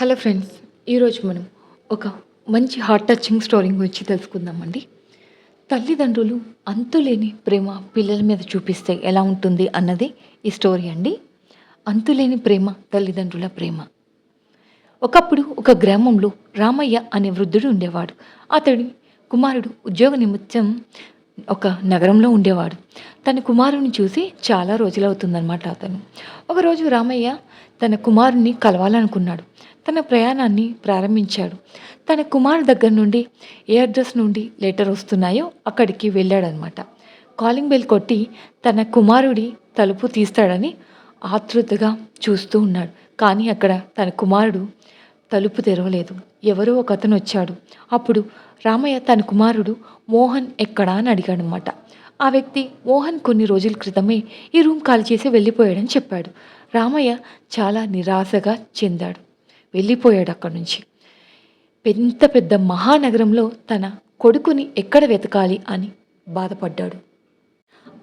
Hello friends ఈరోజు మనం ఒక మంచి హార్ట్ టచింగ్ స్టోరీ గురించి తెలుసుకుందామండి. తల్లిదండ్రులు అంతులేని ప్రేమ పిల్లల మీద చూపిస్తే ఎలా ఉంటుంది అన్నది ఈ స్టోరీ అండి. అంతులేని ప్రేమ తల్లిదండ్రుల ప్రేమ. ఒకప్పుడు ఒక గ్రామంలో రామయ్య అనే వృద్ధుడు ఉండేవాడు. అతడి కుమారుడు ఉద్యోగ నిమిత్తం ఒక నగరంలో ఉండేవాడు. తన కుమారుని చూసి చాలా రోజులవుతుందన్నమాట అతను. ఒకరోజు రామయ్య తన కుమారుని కలవాలనుకున్నాడు. తన ప్రయాణాన్ని ప్రారంభించాడు. తన కుమారు దగ్గర నుండి ఏ అడ్రస్ నుండి లెటర్ వస్తున్నాయో అక్కడికి వెళ్ళాడనమాట కాలింగ్ బెల్ కొట్టి తన కుమారుడి తలుపు తీస్తాడని ఆతృతగా చూస్తూ ఉన్నాడు. కానీ అక్కడ తన కుమారుడు తలుపు తెరవలేదు. ఎవరో ఒక అతను వచ్చాడు. అప్పుడు రామయ్య తన కుమారుడు మోహన్ ఎక్కడా అని అడిగాడనమాట ఆ వ్యక్తి మోహన్ కొన్ని రోజుల క్రితమే ఈ రూమ్ ఖాళీ చేసి వెళ్ళిపోయాడని చెప్పాడు. రామయ్య చాలా నిరాశగా చెందాడు. వెళ్ళిపోయాడు అక్కడి నుంచి. పెద్ద పెద్ద మహానగరంలో తన కొడుకుని ఎక్కడ వెతకాలి అని బాధపడ్డాడు.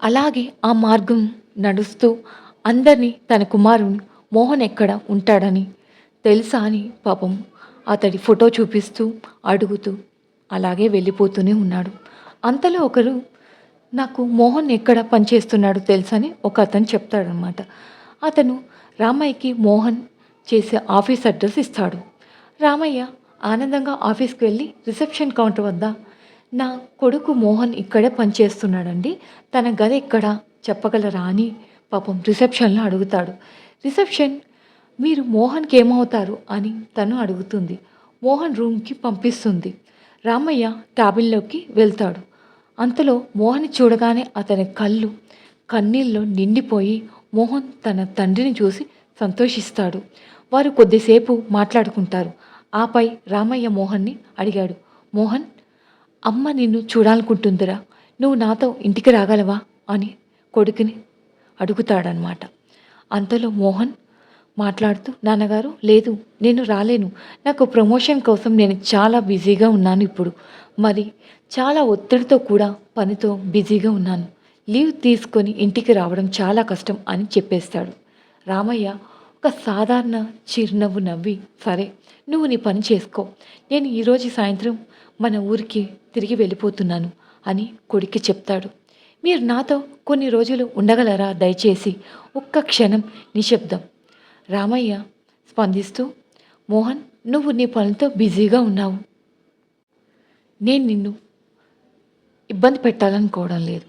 అలాగే ఆ మార్గం నడుస్తూ అందరినీ తన కుమారుని మోహన్ ఎక్కడ ఉంటాడని తెలుసా అని పాపం అతడి ఫోటో చూపిస్తూ అడుగుతూ అలాగే వెళ్ళిపోతూనే ఉన్నాడు. అంతలో ఒకరు నాకు మోహన్ ఎక్కడ పనిచేస్తున్నాడు తెలుసని ఒక అతను చెప్తాడనమాట అతను రామయ్యకి మోహన్ చేసే ఆఫీస్ అడ్రస్ ఇస్తాడు. రామయ్య ఆనందంగా ఆఫీస్కి వెళ్ళి రిసెప్షన్ కౌంటర్ వద్ద నా కొడుకు మోహన్ ఇక్కడే పనిచేస్తున్నాడండి తన గది ఎక్కడ? చెప్పగలరా అని పాపం రిసెప్షన్లో అడుగుతాడు. రిసెప్షన్ మీరు మోహన్కి ఏమవుతారు అని తను అడుగుతుంది. మోహన్ రూమ్కి పంపిస్తుంది. రామయ్య క్యాబిన్లోకి వెళ్తాడు. అంతలో మోహన్ చూడగానే అతని కళ్ళు కన్నీళ్ళు నిండిపోయి మోహన్ తన తండ్రిని చూసి సంతోషిస్తాడు. వారు కొద్దిసేపు మాట్లాడుకుంటారు. ఆపై రామయ్య మోహన్ని అడిగాడు. మోహన్ అమ్మ నిన్ను చూడాలనుకుంటుందిరా. నువ్వు నాతో ఇంటికి రాగలవా అని కొడుకుని అడుగుతాడనమాట అంతలో మోహన్ మాట్లాడుతూ నాన్నగారు లేదు నేను రాలేను. నాకు ప్రమోషన్ కోసం నేను చాలా బిజీగా ఉన్నాను ఇప్పుడు. మరి చాలా ఒత్తిడితో కూడా పనితో బిజీగా ఉన్నాను. లీవ్ తీసుకొని ఇంటికి రావడం చాలా కష్టం అని చెప్పేస్తాడు. రామయ్య ఒక సాధారణ చిరునవ్వు నవ్వి సరే నువ్వు నీ పని చేసుకో. నేను ఈరోజు సాయంత్రం మన ఊరికి తిరిగి వెళ్ళిపోతున్నాను అని కొడుక్కి చెప్తాడు. మీరు నాతో కొన్ని రోజులు ఉండగలరా దయచేసి? ఒక్క క్షణం నిశ్శబ్దం. రామయ్య స్పందిస్తూ మోహన్ నువ్వు నీ పనితో బిజీగా ఉన్నావు. నేను నిన్ను ఇబ్బంది పెట్టాలనుకోవడం లేదు.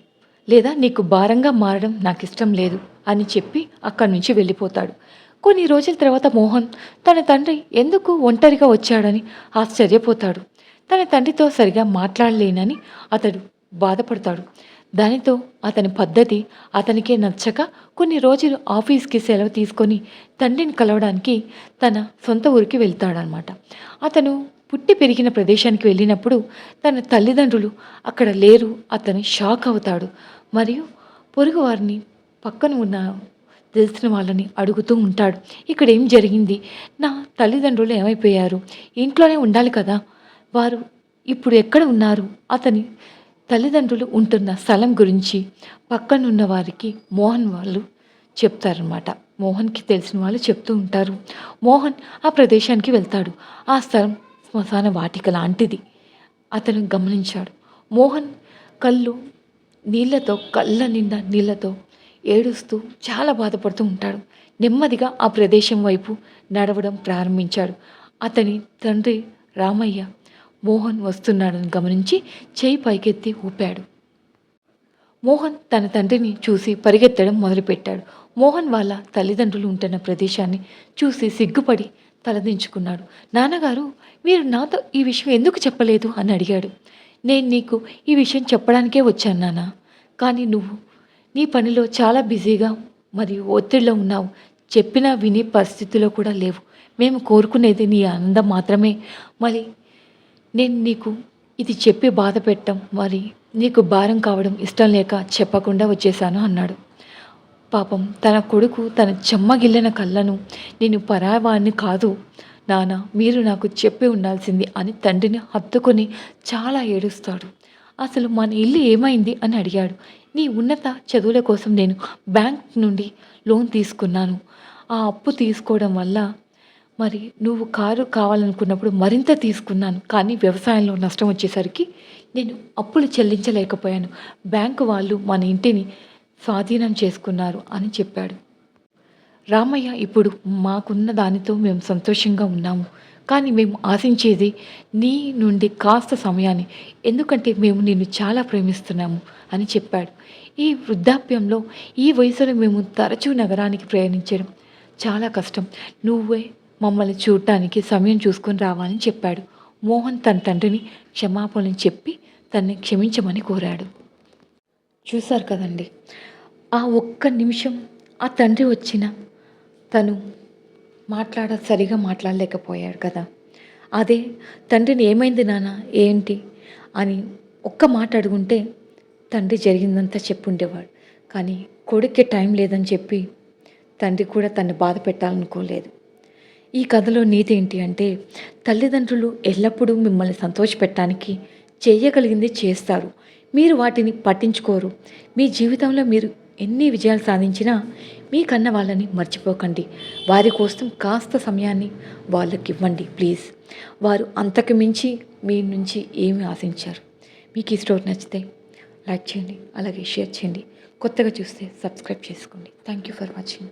లేదా నీకు భారంగా మారడం నాకు ఇష్టం లేదు అని చెప్పి అక్కడి నుంచి వెళ్ళిపోతాడు. కొన్ని రోజుల తర్వాత మోహన్ తన తండ్రి ఎందుకు ఒంటరిగా వచ్చాడని ఆశ్చర్యపోతాడు. తన తండ్రితో సరిగా మాట్లాడలేనని అతడు బాధపడతాడు. దానితో అతని పద్ధతి అతనికే నచ్చక కొన్ని రోజులు ఆఫీస్కి సెలవు తీసుకొని తండ్రిని కలవడానికి తన సొంత ఊరికి వెళ్తాడనమాట అతను పుట్టి పెరిగిన ప్రదేశానికి వెళ్ళినప్పుడు తన తల్లిదండ్రులు అక్కడ లేరు అతను షాక్ అవుతాడు. మరియు పొరుగు వారిని పక్కన ఉన్న తెలిసిన వాళ్ళని అడుగుతూ ఉంటాడు. ఇక్కడ ఏం జరిగింది? నా తల్లిదండ్రులు ఏమైపోయారు? ఇంట్లోనే ఉండాలి కదా. వారు ఇప్పుడు ఎక్కడ ఉన్నారు? అతని తల్లిదండ్రులు ఉంటున్న స్థలం గురించి పక్కనున్న వారికి మోహన్ వాళ్ళు చెప్తారనమాట మోహన్కి తెలిసిన వాళ్ళు చెప్తూ ఉంటారు. మోహన్ ఆ ప్రదేశానికి వెళ్తాడు. ఆ స్థలం శ్మశాన వాటిక లాంటిది. అతను గమనించాడు. మోహన్ కళ్ళు నీళ్ళతో కళ్ళ నిండా నీళ్ళతో ఏడుస్తూ చాలా బాధపడుతూ ఉంటాడు. నెమ్మదిగా ఆ ప్రదేశం వైపు నడవడం ప్రారంభించాడు. అతని తండ్రి రామయ్య మోహన్ వస్తున్నాడని గమనించి చేయి పైకెత్తి ఊపాడు. మోహన్ తన తండ్రిని చూసి పరిగెత్తడం మొదలుపెట్టాడు. మోహన్ వాళ్ళ తల్లిదండ్రులు ఉంటున్న ప్రదేశాన్ని చూసి సిగ్గుపడి తలదించుకున్నాడు. నాన్నగారు మీరు నాతో ఈ విషయం ఎందుకు చెప్పలేదు అని అడిగాడు. నేను నీకు ఈ విషయం చెప్పడానికే వచ్చాను నాన్న. కానీ నువ్వు నీ పనిలో చాలా బిజీగా మరియు ఒత్తిడిలో ఉన్నావు. చెప్పినా వినే పరిస్థితిలో కూడా లేవు. మేము కోరుకునేది నీ ఆనందం మాత్రమే. మరి నేను నీకు ఇది చెప్పి బాధ పెట్టడం మరి నీకు భారం కావడం ఇష్టం లేక చెప్పకుండా వచ్చేసాను అన్నాడు. పాపం తన కొడుకు తన చెమ్మగిల్లిన కళ్ళను నేను పరావాన్ని కాదు నాన్న మీరు నాకు చెప్పి ఉండాల్సింది అని తండ్రిని హత్తుకొని చాలా ఏడుస్తాడు. అసలు మన ఇల్లు ఏమైంది? అని అడిగాడు. నీ ఉన్నత చదువుల కోసం నేను బ్యాంక్ నుండి లోన్ తీసుకున్నాను. ఆ అప్పు తీసుకోవడం వల్ల మరి నువ్వు కారు కావాలనుకున్నప్పుడు మరింత తీసుకున్నాను. కానీ వ్యవసాయంలో నష్టం వచ్చేసరికి నేను అప్పులు చెల్లించలేకపోయాను. బ్యాంకు వాళ్ళు మన ఇంటిని స్వాధీనం చేసుకున్నారు అని చెప్పాడు. రామయ్య ఇప్పుడు మాకున్న దానితో మేము సంతోషంగా ఉన్నాము. కానీ మేము ఆశించేది నీ నుండి కాస్త సమయాన్ని. ఎందుకంటే మేము నిన్ను చాలా ప్రేమిస్తున్నాము అని చెప్పాడు. ఈ వృద్ధాప్యంలో ఈ వయసులో మేము తరచూ నగరానికి ప్రయాణించడం చాలా కష్టం. నువ్వే మమ్మల్ని చూడటానికి సమయం చూసుకొని రావాలని చెప్పాడు. మోహన్ తన తండ్రిని క్షమాపణలు చెప్పి తన్ని క్షమించమని కోరాడు. చూశారు కదండి ఆ ఒక్క నిమిషం ఆ తండ్రి వచ్చిన తను మాట్లాడ సరిగా మాట్లాడలేకపోయాడు కదా. అదే తండ్రిని ఏమైంది నాన్న? ఏంటి? అని ఒక్క మాట అడుగుంటే తండ్రి జరిగిందంతా చెప్పుండేవాడు. కానీ కొడుక్కి టైం లేదని చెప్పి తండ్రి కూడా తను బాధ పెట్టాలనుకోలేదు. ఈ కథలో నీతి ఏంటి అంటే తల్లిదండ్రులు ఎల్లప్పుడూ మిమ్మల్ని సంతోషపెట్టడానికి చేయగలిగింది చేస్తారు. మీరు వాటిని పట్టించుకోరు. మీ జీవితంలో మీరు ఎన్ని విజయాలు సాధించినా మీ కన్న వాళ్ళని మర్చిపోకండి. వారి కోసం కాస్త సమయాన్ని వాళ్ళకి ఇవ్వండి ప్లీజ్. వారు అంతకు మించి మీ నుంచి ఏమి ఆశించారు. మీకు ఈ స్టోరీ నచ్చితే లైక్ చేయండి అలాగే షేర్ చేయండి. కొత్తగా చూస్తే సబ్స్క్రైబ్ చేసుకోండి. Thank you for watching